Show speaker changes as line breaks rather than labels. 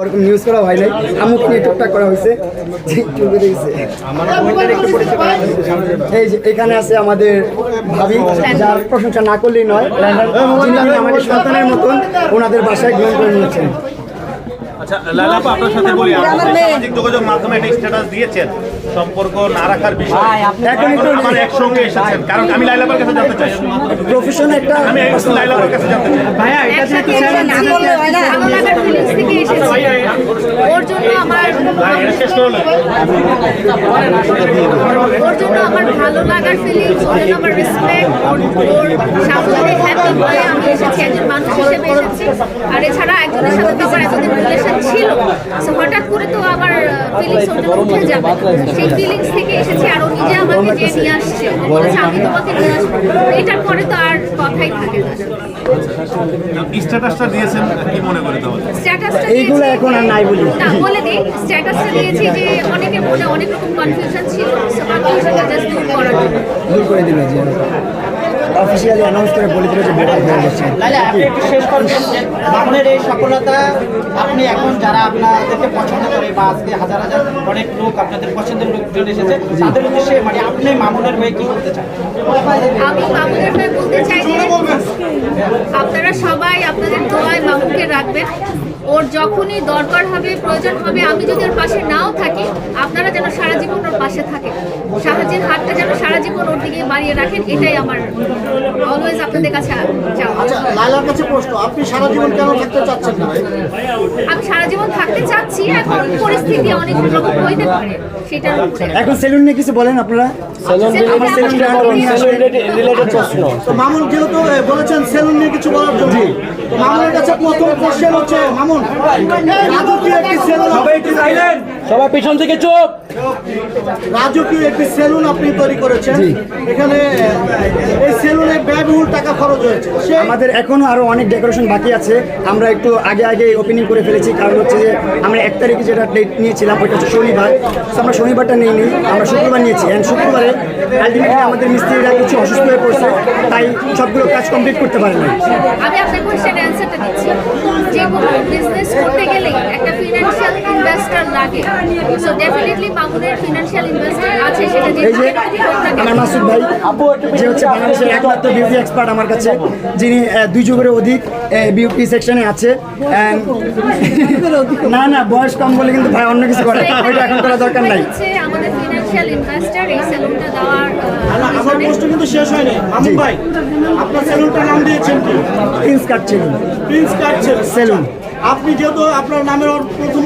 ওরকম নিউজ করা হয় নাই। আমুক নিয়ে টুকটাক করা হয়েছে। যে এই যে এখানে আছে আমাদের ভাবি যার প্রশংসা না করলেই নয়। আমাদের সন্তানের মতন ওনাদের বাসায় গ্রহণ করে নিয়েছেন।
আচ্ছা লালা আপনার সাথে বলি সামাজিক যোগাযোগ মাধ্যমে একটা স্ট্যাটাস দিয়েছেন সম্পর্ক না রাখার বিষয়ে।
এখন একটু
আমার একসঙ্গে এসেছেন কারণ আমি লাইলাপার কাছে জানতে চাই।
প্রফেশন একটা
আমি লাইলাপার কাছে জানতে চাই।
একসাথে এসেছি, ভালো লাগার feelings থেকে এসেছি। ওর জন্য আমার
এটা শেষ করল
ওর আমার ভালো লাগার ফিলিংস ওর জন্য আমার রেসপেক্ট ওর সামনে আমি এসেছি একজন মানুষ হিসেবে এসেছি। আর এছাড়া একজনের সাথে তো আমার এতদিন রিলেশন ছিল। সো হঠাৎ করে তো আমার ফিলিংস জন্য উঠে যাবে। সেই ফিলিংস থেকে এসেছি আর ও নিজে আমাকে যে নিয়ে আসছে ও বলেছে আমি তোমাকে নিয়ে আসব। এটার পরে তো আর কথাই থাকে না।
স্ট্যাটাসটা দিয়েছেন? কি মনে করে তাহলে?
স্ট্যাটাসটা
এইগুলো এখন আর নাই বলি।
না বলে দিই স্ট্যাটাসটা দিয়েছি যে অনেকের মনে অনেক রকম কনফিউশন ছিল। সো কনফিউশনটা জাস্ট দূর করার জন্য।
দূর করে অফিসিয়ালি অ্যানাউন্স করে বলে দিল যে বেটার হয়ে গেছে।
তাহলে আপনি একটু শেষ করবেন মামুনের এই সফলতা আপনি এখন যারা আপনাদেরকে পছন্দ করে বা আজকে হাজার হাজার অনেক লোক আপনাদের পছন্দের লোকজন এসেছে তাদের উদ্দেশ্যে মানে আপনি মামুনের হয়ে কি করতে চান?
আমি মামুনের হয়ে বলতে চাই আপনারা সবাই আপনাদের দোয়ায় মামুনকে রাখবেন। ওর যখনই দরকার হবে প্রয়োজন হবে আমি যদি ওর পাশে নাও থাকি আপনারা যেন সারা জীবন ওর পাশে থাকেন। সাহায্যের হাতটা যেন সারা জীবন ওর দিকে বাড়িয়ে রাখেন এটাই আমার অলওয়েজ আপনাদের কাছে
আচ্ছা লাইলার কাছে প্রশ্ন আপনি সারা জীবন কেন থাকতে চাচ্ছেন না?
আমি সারা জীবন থাকতে চাচ্ছি এখন পরিস্থিতি অনেক রকম হইতে পারে সেটার উপরে
এখন সেলুন নিয়ে কিছু বলেন আপনারা? আমার সেলুনটা নিয়ে আসলে
তো মামুন যেহেতু বলেছেন সেলুন নিয়ে কিছু বলার জন্য মামুনের কাছে প্রথম কোশ্চেন হচ্ছে মামুন রাজকীয় একটি সেলুন
সবাই পিছন থেকে চুপ।
রাজকীয় একটি সেলুন আপনি তৈরি করেছেন। এখানে এই সেলুনে ব্যয়বহুল টাকা খরচ হয়েছে।
আমাদের এখনও আরও অনেক ডেকোরেশন বাকি আছে। আমরা একটু আগে আগে ওপেনিং করে ফেলেছি। কারণ হচ্ছে যে আমরা এক তারিখে যেটা ডেট নিয়েছিলাম ওইটা হচ্ছে শনিবার। তো আমরা শনিবারটা নিয়ে নিই আমরা শুক্রবার নিয়েছি। অ্যান্ড শুক্রবারে আলটিমেটলি আমাদের মিস্ত্রিরা কিছু অসুস্থ হয়ে পড়ছে তাই সবগুলো কাজ কমপ্লিট করতে পারে না
আমি আপনার অ্যান্সারটা দিচ্ছি যে কোনো বিজনেস করতে গেলে একটা ফিনান্সিয়াল ইনভেস্টর লাগে সো ডেফিনেটলি মামুনের ফিনান্সিয়াল ইনভেস্টর আছে সেটা যে
এই যে আমার মাসুদ ভাই যে হচ্ছে বাংলাদেশের একমাত্র বিউটি এক্সপার্ট আমার কাছে যিনি দুই যুগের অধিক বিউটি সেকশনে আছে। না না বয়স কম বলে কিন্তু ভাই অন্য কিছু করে। ওইটা এখন করা দরকার নাই।
হচ্ছে আমাদের ফিনান্সিয়াল ইনভেস্টর এই সেলুনটা দেওয়ার
আমার প্রশ্ন কিন্তু শেষ হয়নি। মামুন ভাই আপনার সেলুনটার নাম দিয়েছেন কি?
প্রিন্স কাট ছিল।
প্রিন্স কাট
সেলুন
আপনি যেহেতু আপনার নামের প্রথম